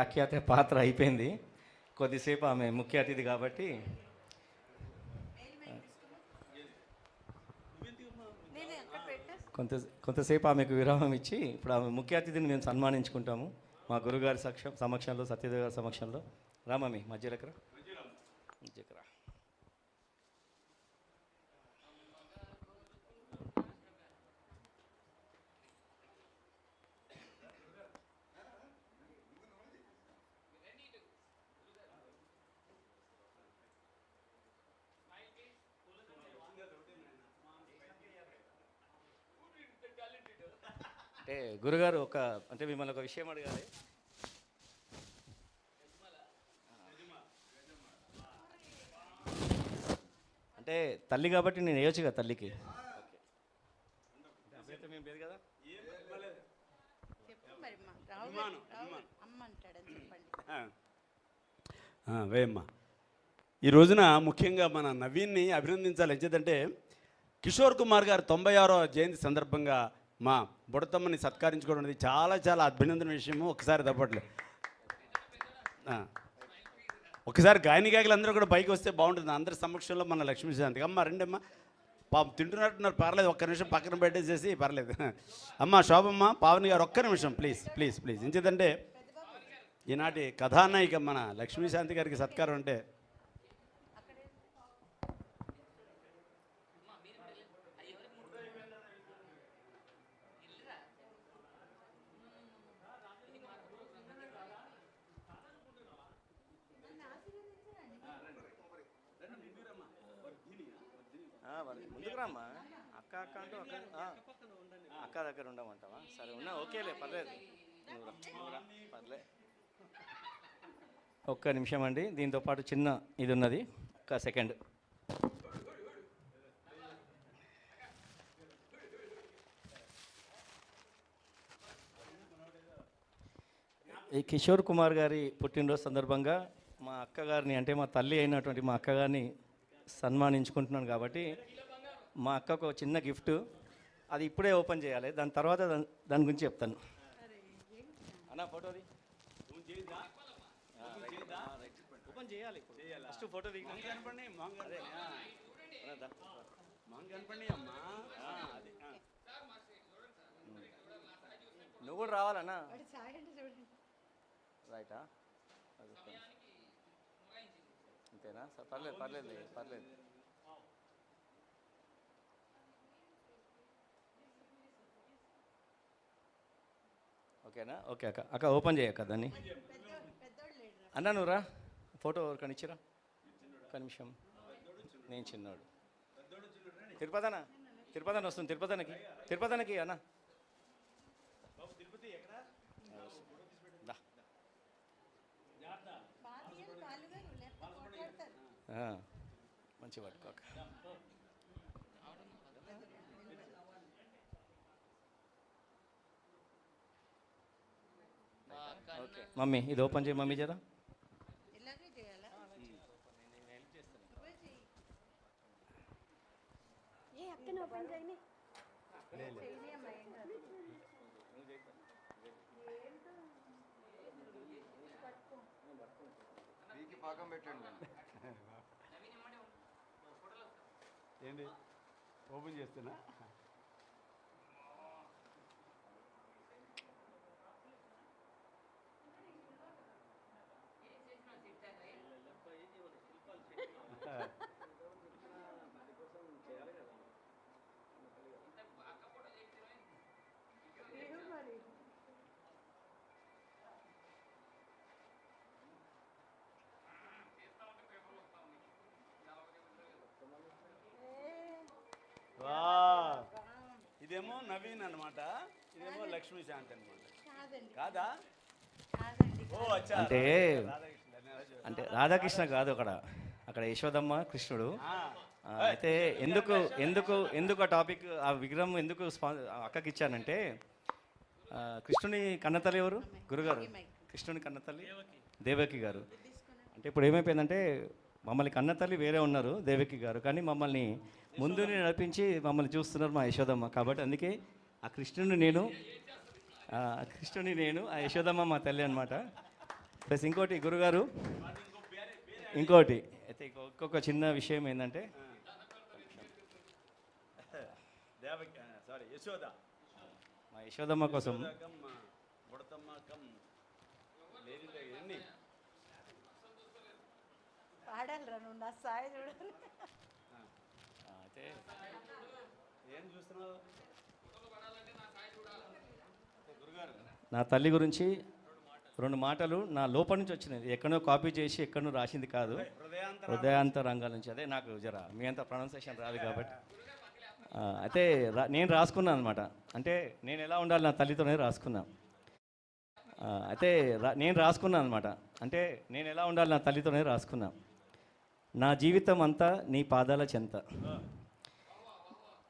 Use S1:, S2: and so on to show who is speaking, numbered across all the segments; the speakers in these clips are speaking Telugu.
S1: ఆఖ్యాత పాత్ర అయిపోయింది. కొద్దిసేపు ఆమె ముఖ్య అతిథి కాబట్టి. కొంత కొంతసేపు ఆమెకు విరామం ఇచ్చి ఇప్పుడు ఆమె ముఖ్య అతిథిని మేము సన్మానించుకుంటాము. మా గురుగారి సక్ష సమక్షంలో సత్యదేవ్ గారి సమక్షంలో. రామమి మధ్యలోకి రా. మధ్యలోకి రా. అంటే గురుగారు ఒక అంటే మిమ్మల్ని ఒక విషయం అడగాలి. అంటే తల్లి కాబట్టి నేను వేయొచ్చు కదా తల్లికి.
S2: వేయమ్మా ఈ రోజున ముఖ్యంగా మన నవీన్ని అభినందించాలి. ఎంచేదంటే కిషోర్ కుమార్ గారు తొంభై ఆరో జయంతి సందర్భంగా మా బుడతమ్మని సత్కరించుకోవడం అనేది చాలా చాలా అభినందన విషయము. ఒకసారి తప్పట్లే. ఒకసారి గాయని గాయకులు అందరూ కూడా పైకి వస్తే బాగుంటుంది. అందరి సమక్షంలో మన లక్ష్మీశాంతి అమ్మ రండి అమ్మ పాపం తింటున్నట్టున్నారు. పర్లేదు ఒక్క నిమిషం పక్కన పెట్టేసేసి పర్లేదు. అమ్మ శోభమ్మ పావని గారు ఒక్క నిమిషం ప్లీజ్ ప్లీజ్ ప్లీజ్. ఎంచేదంటే ఈనాటి కథానాయిక మన లక్ష్మీశాంతి గారికి సత్కారం అంటే
S1: ముందుకు రామ్మా. అక్క అక్క అంటూ అక్క. అక్క దగ్గర ఉండమంటావా? సరే ఉన్నా ఓకేలే పర్లేదు. పర్లే. ఒక్క నిమిషం అండి. దీంతో పాటు చిన్న ఇది ఉన్నది ఒక్క సెకండ్. ఈ కిషోర్ కుమార్ గారి పుట్టినరోజు సందర్భంగా మా అక్కగారిని అంటే మా తల్లి అయినటువంటి మా అక్కగారిని సన్మానించుకుంటున్నాను కాబట్టి మా అక్కకు ఒక చిన్న గిఫ్ట్. అది ఇప్పుడే ఓపెన్ చేయాలి. దాని తర్వాత దాని- దాని గురించి చెప్తాను. అన్న ఫోటోది ఓపెన్ చేయాలి ఫస్ట్ ఫోటో నువ్వు కూడా రావాలన్నా? రైటా? అంతేనా సరే పర్లేదు పర్లేదు పర్లేదు. ఓకేనా? ఓకే అక్క. అక్క ఓపెన్ చేయక్క దాన్ని. అన్నా నువ్వురా నువ్వు రా. ఫోటో ఎవరికని ఇచ్చిరా? ఒక నిమిషం. నేను చిన్నాడు. తిరుపతనా? తిరుపతన వస్తుంది తిరుపతనకి. తిరుపతనకి అన్న. దా.
S3: పాతీయులు కాళ్ళు గారు లేకపోతే కొట్లాడతారు
S1: ఆ, మంచి పట్టుకోక. ఓకే. మమ్మీ ఇది ఓపెన్ చేయి మమ్మీ జరా.
S3: ఇలాగే చేయాలా నువ్వే చెయ్యి. ఏ అక్కని ఓపెన్ చేయని చేయని అమ్మా ఏం కాదు
S4: పీకి పాకం పెట్టండి
S2: ఏంటి? ఓపెన్ చేస్తేనా? లక్ష్మీ శాంతి అనమాట
S3: కాదండి.
S2: కాదా?
S3: కాదండి
S2: ఓ అచ్చా.
S1: అంటే అంటే రాధాకృష్ణ కాదు అక్కడ. అక్కడ యశోదమ్మ కృష్ణుడు. అయితే ఎందుకు ఎందుకు ఎందుకు ఆ టాపిక్ ఆ విగ్రహం ఎందుకు అక్కకి ఇచ్చానంటే కృష్ణుని కన్నతల్లి ఎవరు? గురుగారు. కృష్ణుని కన్నతల్లి? దేవకి. గారు. అంటే ఇప్పుడు ఏమైపోయిందంటే మమ్మల్ని కన్నతల్లి వేరే ఉన్నారు దేవకి గారు. కానీ మమ్మల్ని ముందుని నడిపించి మమ్మల్ని చూస్తున్నారు మా యశోదమ్మ. కాబట్టి అందుకే ఆ కృష్ణుని నేను కృష్ణుని నేను ఆ యశోదమ్మ మా తల్లి అనమాట ప్లస్ ఇంకోటి గురుగారు. ఇంకోటి అయితే ఇంకొక చిన్న విషయం ఏంటంటే
S2: సారీ యశోద
S1: మా యశోదమ్మ కోసం అయితే
S2: ఏం చూస్తున్నావు?
S1: నా తల్లి గురించి రెండు మాటలు నా లోపల నుంచి వచ్చినది ఎక్కడో కాపీ చేసి ఎక్కడో రాసింది కాదు. హృదయాంత రంగాల నుంచి. అదే నాకు జర మీ అంత ప్రొనౌన్సేషన్ రాదు కాబట్టి. అయితే రా- నేను రాసుకున్నాను అనమాట అంటే నేను ఎలా ఉండాలి నా తల్లితోనే రాసుకున్నాను అయితే రా- నేను రాసుకున్నాను అనమాట అంటే నేను ఎలా ఉండాలి నా తల్లితోనే రాసుకున్నా. నా జీవితం అంతా నీ పాదాల చెంత.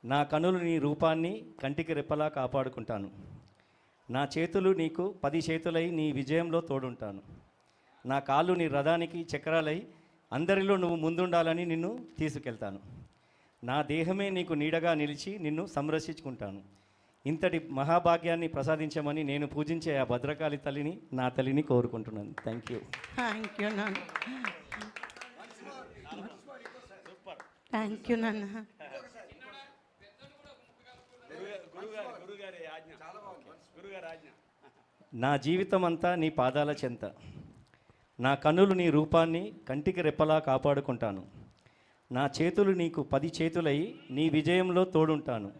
S1: నా కనులు నీ రూపాన్ని కంటికి రెప్పలా కాపాడుకుంటాను. నా చేతులు నీకు పది చేతులై నీ విజయంలో తోడుంటాను. నా కాళ్ళు నీ రథానికి చక్రాలై అందరిలో నువ్వు ముందుండాలని నిన్ను తీసుకెళ్తాను. నా దేహమే నీకు నీడగా నిలిచి నిన్ను సంరక్షించుకుంటాను. ఇంతటి మహాభాగ్యాన్ని ప్రసాదించమని నేను పూజించే ఆ భద్రకాళి తల్లిని నా తల్లిని కోరుకుంటున్నాను. థ్యాంక్ యూ
S3: థ్యాంక్ యూ నాన్న. థ్యాంక్ యూ నాన్న
S2: గురుగారు గురుగారి ఆజ్ఞ గురుగారి ఆజ్ఞ
S1: నా జీవితం అంతా నీ పాదాల చెంత. నా కన్నులు నీ రూపాన్ని కంటికి రెప్పలా కాపాడుకుంటాను. నా చేతులు నీకు పది చేతులై నీ విజయంలో తోడుంటాను.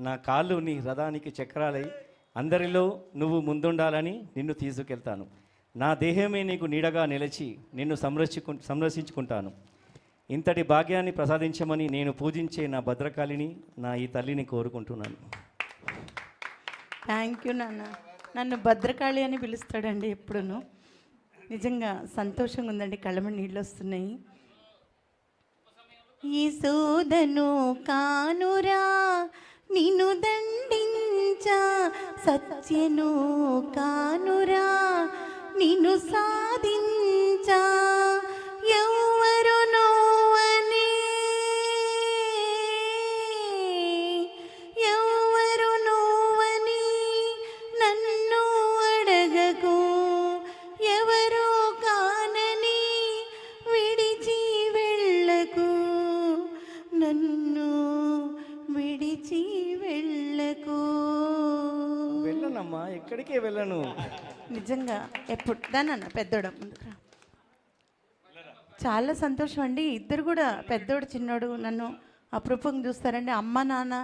S1: నా కాళ్ళు నీ రథానికి చక్రాలై అందరిలో నువ్వు ముందుండాలని నిన్ను తీసుకెళ్తాను. నా దేహమే నీకు నీడగా నిలిచి నిన్ను సంరక్షించు సంరక్షించుకుంటాను. ఇంతటి భాగ్యాన్ని ప్రసాదించమని నేను పూజించే నా భద్రకాళిని నా ఈ తల్లిని కోరుకుంటున్నాను.
S3: థ్యాంక్ యూ నాన్న. నన్ను భద్రకాళి అని పిలుస్తాడండి ఎప్పుడును. నిజంగా సంతోషంగా ఉందండి కళ్ళమ నీళ్ళు వస్తున్నాయి. ఈ సోదను కానురా నిన్ను దండించ సత్యను కానురా నిన్ను సాధించ.
S1: వెళ్ళనమ్మా ఎక్కడికే వెళ్ళను?
S3: నిజంగా ఎప్పుడు? దానన్న పెద్దోడ ముందుకు చాలా సంతోషం అండి. ఇద్దరు కూడా పెద్దోడు చిన్నోడు నన్ను అపురూపంగా చూస్తారండి. అమ్మ నాన్న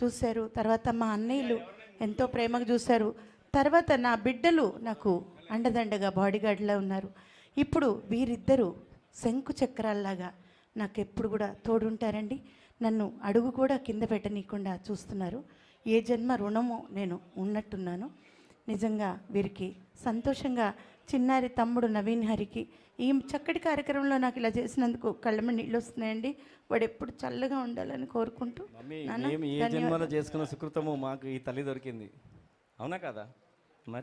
S3: చూశారు తర్వాత మా అన్నయ్యలు ఎంతో ప్రేమగా చూశారు. తర్వాత నా బిడ్డలు నాకు అండదండగా బాడీగార్డ్లా ఉన్నారు. ఇప్పుడు వీరిద్దరూ శంకు చక్రాల్లాగా నాకు ఎప్పుడు కూడా తోడుంటారండి. నన్ను అడుగు కూడా కింద పెట్టనీయకుండా చూస్తున్నారు. ఏ జన్మ రుణమో నేను ఉన్నట్టున్నాను. నిజంగా వీరికి సంతోషంగా చిన్నారి తమ్ముడు నవీన్ హరికి ఈ చక్కటి కార్యక్రమంలో నాకు ఇలా చేసినందుకు కళ్ళమ నీళ్ళు వస్తున్నాయండి. వాడు ఎప్పుడు చల్లగా ఉండాలని కోరుకుంటూ
S1: చేసుకున్న సుకృతము మాకు ఈ తల్లి దొరికింది. అవునా కదా?